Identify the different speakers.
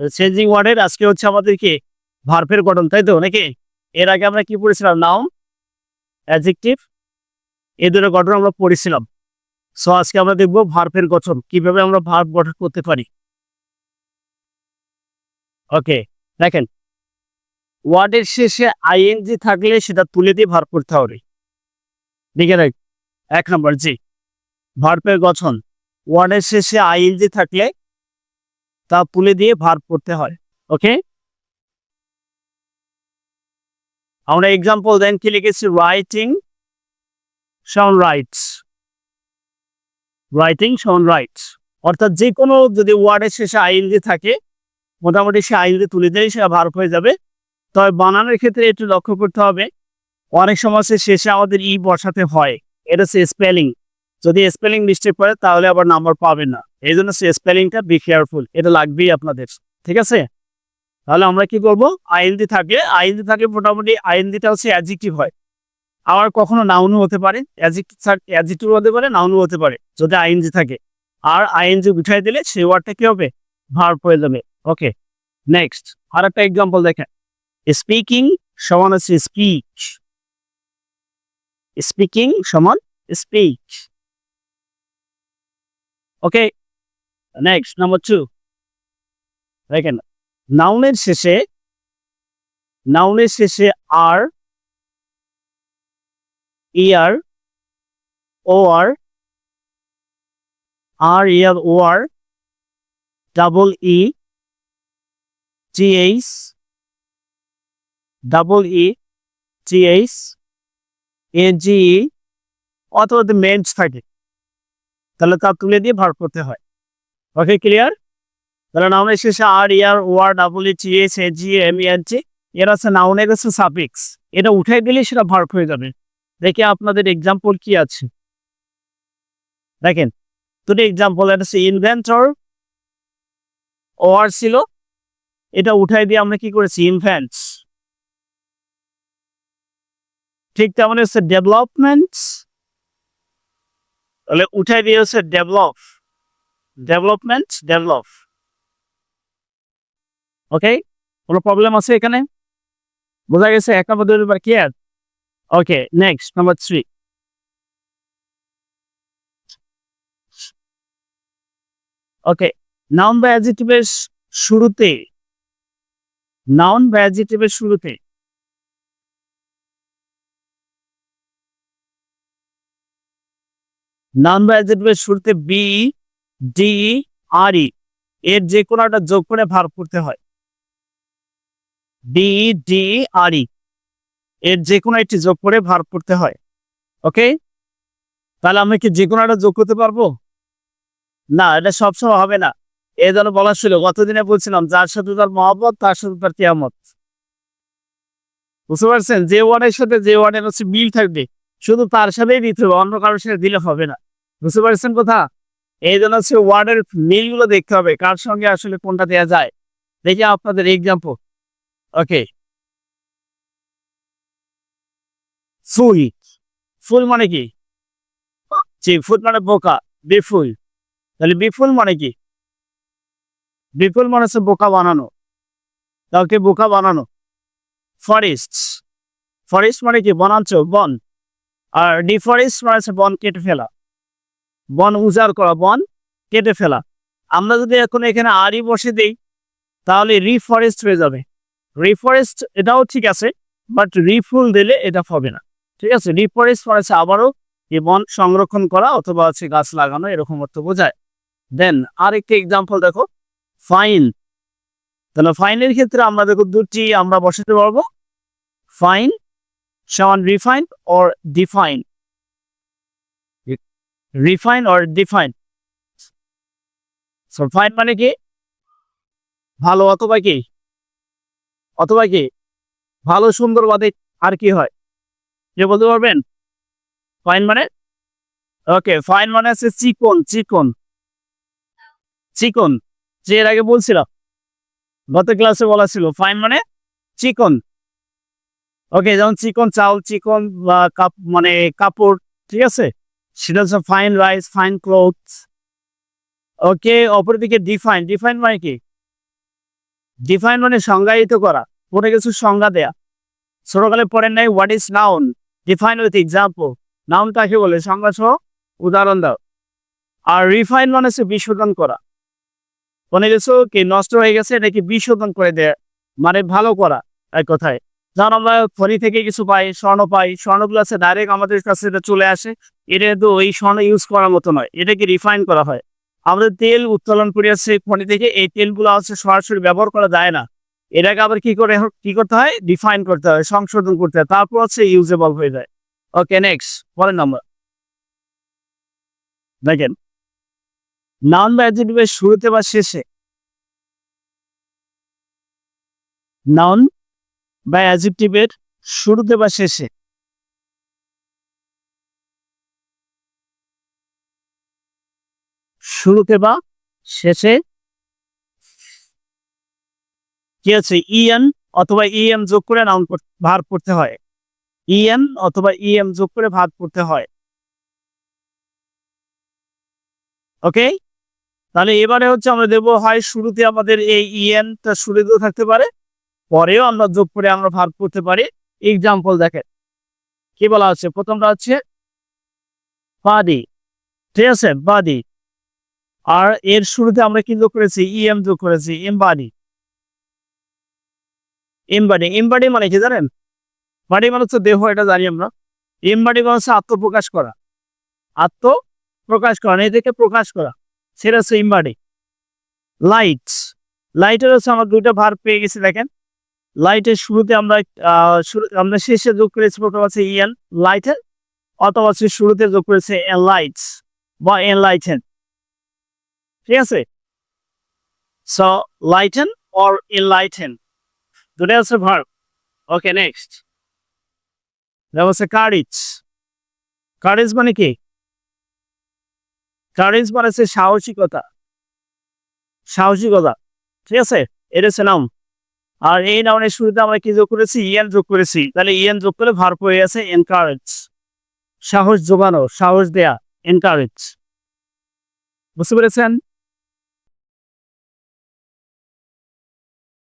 Speaker 1: Changing ওয়ার্ডের আজকে হচ্ছে আমাদের কি গঠন, তাই তো? নাকি? এর আগে আমরা কি পড়েছিলাম? নাউন অ্যাডজেক্টিভ এই দুটো গঠন আমরা পড়েছিলাম। সো আজকে আমরা দেখব ভার্ফের গঠন, কীভাবে আমরা ভার্ব গঠন করতে পারি। ওকে দেখেন। ওয়ার্ডের শেষে আইএনজি থাকলে সেটা তুলে দিয়ে ভার করতে হবে। দেখে রাখ এক নম্বর, জি। ভার্বের গঠন। ওয়ার্ডের শেষে আইএনজি থাকলে তা তুলে দিয়ে ভার করতে হয় ওকে আমরা এক্সাম্পল দেন কি লিখেছি? Writing sound writes writing sound writes অর্থাৎ যে কোনো যদি ওয়ার্ডের শেষে আইএনজি থাকে, মোটামুটি সে আইনটি তুলে দিলেই সেটা ভার হয়ে যাবে। তবে বানানোর ক্ষেত্রে একটু লক্ষ্য করতে হবে, অনেক সময় শেষে আমাদের ই বসাতে হয়, এটা হচ্ছে স্পেলিং যদি স্পেলিং মিস্টেক করে, তাহলে আবার নাম্বার পাবেন না। এই জন্য স্পেলিংটা বি কেয়ারফুল এটা লাগবেই আপনাদের, ঠিক আছে? তাহলে আমরা কি করব? আইএনজি থাকলে আইএনজি থাকলে মোটামুটি আইএনজিটা হচ্ছে অ্যাডজেক্টিভ হয়। আবার কখনো নাউনও হতে পারে অ্যাডজেক্টিভ হতে পারে নাউনও হতে পারে, যদি আইএনজি থাকে। আর আইএনজি উঠাই দিলে সেই ওয়ার্ডটা কি হবে? ভার হয়ে যাবে ওকে নেক্সট আর একটা এক্সাম্পল দেখেন। স্পিকিং সমান আছে স্পিচ স্পিকিং সমান speech okay next number two দেখেন নাউনের শেষে নাউনের শেষে আর ইয়ার ও আর আর ইয়ার ও আর double E TH double E TH age অথবা যদি মেন্স থাকে তাহলে তা তুলে দিয়ে ভার করতে হয়। ওকে ক্লিয়ার তাহলে নাউনের শেষে আর ইয়ার war double E TH age M N G এর আছে নাউনের কাছে সাফিক্স এটা উঠাই দিলে সেটা ভার হয়ে যাবে। দেখে আপনাদের এক্সাম্পল কি আছে। দেখেন, দুটো এক্সাম্পল এটা হচ্ছে ইনভেন্টর ওয়ার ছিল। এটা উঠাই দিয়ে আমরা কি করেছি? ইনভেন্টস ঠিক তেমন হচ্ছে ডেভেলপমেন্ট তাহলে উঠাই দিয়ে হচ্ছে ডেভেলপ ডেভেলপমেন্ট ডেভেলপ ওকে কোনো প্রবলেম আছে এখানে? বোঝা গেছে? এক নম্বর, দুই নম্বর clear okay next number three okay noun বা অ্যাডজেক্টিভের শুরুতে নাউন বা অ্যাডজেক্টিভের শুরুতে নাউন বা অ্যাডজেক্টিভের শুরুতে বি ডি আর ই এর যে কোনো একটা যোগ করে ভার করতে হয়। বি ডি আর ই এর যে কোনো একটি যোগ করে ভার করতে হয়। ওকে তাহলে আমি কি যে কোনো একটা যোগ করতে পারব? না, এটা সবসময় হবে না। এই জন্য বলা ছিল, গতদিনে বলছিলাম, যার সাথে তার মহব্বত, তার সাথে তার কিয়ামত। বুঝতে পারছেন? যে ওয়ার্ডের সাথে যে ওয়ার্ডের হচ্ছে মিল থাকবে। শুধু তার সাথেই দিতে হবে, অন্য কারোর সাথে দিলে হবে না। বুঝতে পারছেন কথা? এই জন্য হচ্ছে ওয়ার্ডের মিলগুলো দেখতে হবে, কার সঙ্গে আসলে কোনটা দেওয়া যায়। দেখি আপনাদের এক্সাম্পল ওকে ফুল। ফুল মানে কি? জি, ফুল মানে বোকা, বিফুল। তাহলে বিফুল মানে কি? বিপুল মানে হচ্ছে বোকা বানানো। কাউকে বোকা বানানো। ফরেস্ট। ফরেস্ট মানে কি? বনাঞ্চল, বন। আর ডিফরেস্ট মানে হচ্ছে বন কেটে ফেলা। বন উজাড় করা, বন কেটে ফেলা। আমরা যদি এখন এখানে আরই বসে দিই, তাহলে রিফরেস্ট হয়ে যাবে। রিফরেস্ট এটাও ঠিক আছে বাট রিফুল দিলে এটা হবে না। ঠিক আছে? রিফরেস্ট মানে হচ্ছে আবারও এই বন সংরক্ষণ করা অথবা হচ্ছে গাছ লাগানো, এরকম অর্থ বোঝায়। দেন আরেকটি এক্সাম্পল দেখো ফাইন তাহলে ফাইনের ক্ষেত্রে আমরা দেখো দুটি আমরা বসাতে পারব। ফাইন সমান refine or define refine or define so fine মানে কি? ভালো অথবা কি? অথবা কি? ভালো, সুন্দর বাদে আর কি হয়? যে বলতে পারবেন? ফাইন মানে? ওকে ফাইন মানে আছে চিকন চিকন। চিকন, যে এর আগে বলছিলাম। গত ক্লাসে বলা ছিল ফাইন মানে চিকন। ওকে যেমন চিকন চাউল চিকন কাপ মানে কাপড়, ঠিক আছে? সেটা হচ্ছে fine rice fine clothes okay অপরদিকে ডিফাইন ডিফাইন মানে কি? ডিফাইন মানে সংজ্ঞায়িত করা, কোনো কিছু সংজ্ঞা দেয়া। ছোটকালে পড়েন নাই what is noun define with example noun কাকে বলে? সংজ্ঞা সহ উদাহরণ দাও। আর রিফাইন মানে হচ্ছে বিশোধন করা। কোনো কিছু কি নষ্ট হয়ে গেছে, এটাকে বিশোধন করে দেয়া। মানে ভালো করা, এক কথায়। যেমন আমরা খনি থেকে কিছু পাই, স্বর্ণ পাই। স্বর্ণগুলো আছে ডাইরেক্ট আমাদের কাছে এটা চলে আসে। এটা তো ওই স্বর্ণ ইউজ করার মতো নয়। এটাকে রিফাইন করা হয়। আমাদের তেল উত্তোলন করে আসছে খনি থেকে। এই তেলগুলো হচ্ছে সরাসরি ব্যবহার করা যায় না। এটাকে আবার কি করে কি করতে হয়? ডিফাইন করতে হয়, সংশোধন করতে হয়। তারপর হচ্ছে ইউজেবল হয়ে যায়। ওকে নেক্সট পরের নাম্বার দেখেন। নাউন বা অ্যাডজেক্টিভের শুরুতে বা শেষে। নাউন বা অ্যাডজেক্টিভের শুরুতে বা শেষে। শুরুতে বা শেষে কি আছে? ইএন অথবা ইএম যোগ করে নাউন ভার করতে হয়। ইএন অথবা ইএম যোগ করে ভার করতে হয়। ওকে তাহলে এবারে হচ্ছে আমরা দেবো, হয় শুরুতে আমাদের এই ইএনটা শুরুতেও থাকতে পারে পরেও আমরা যোগ করে আমরা ভাগ করতে পারি। এক্সাম্পল দেখেন। কি বলা হচ্ছে প্রথমটা হচ্ছে বাদি ঠিক আছে? বাদি আর এর শুরুতে আমরা কি যোগ করেছি? ইএম যোগ করেছি। এমবাডি এমবাডি এমবাডি মানে কি জানেন? বাডি মানে হচ্ছে দেহ, এটা জানি আমরা। এমবাডি মানে হচ্ছে আত্মপ্রকাশ করা। আত্মপ্রকাশ করা নিজেকে প্রকাশ করা। সেটা হচ্ছে এমবাডি লাইট লাইটের হচ্ছে আমরা দুইটা ভার পেয়ে গেছি, দেখেন। লাইটের শুরুতে আমরা আমরা শেষে যোগ করেছি প্রথম আছে ইএন লাইটের অথবা শুরুতে যোগ করেছে এন লাইটস বা এন লাইটেন ঠিক আছে? লাইটেন অর এনলাইটেন দুটাই ভার্ব ওকে নেক্সট হচ্ছে কারিজ কারিজ মানে কি? কারিজ মানে হচ্ছে সাহসিকতা। সাহসিকতা। ঠিক আছে? এটা হচ্ছে নাম আর এই নাউনের শুরুতে আমরা কি যোগ করেছি? ইএন যোগ করেছি। তাহলে ইএন যোগ করে ভার্ব হয়ে আছে এনকারেজ সাহস জোগানো, সাহস দেয়া এনকারেজ বুঝতে পেরেছেন?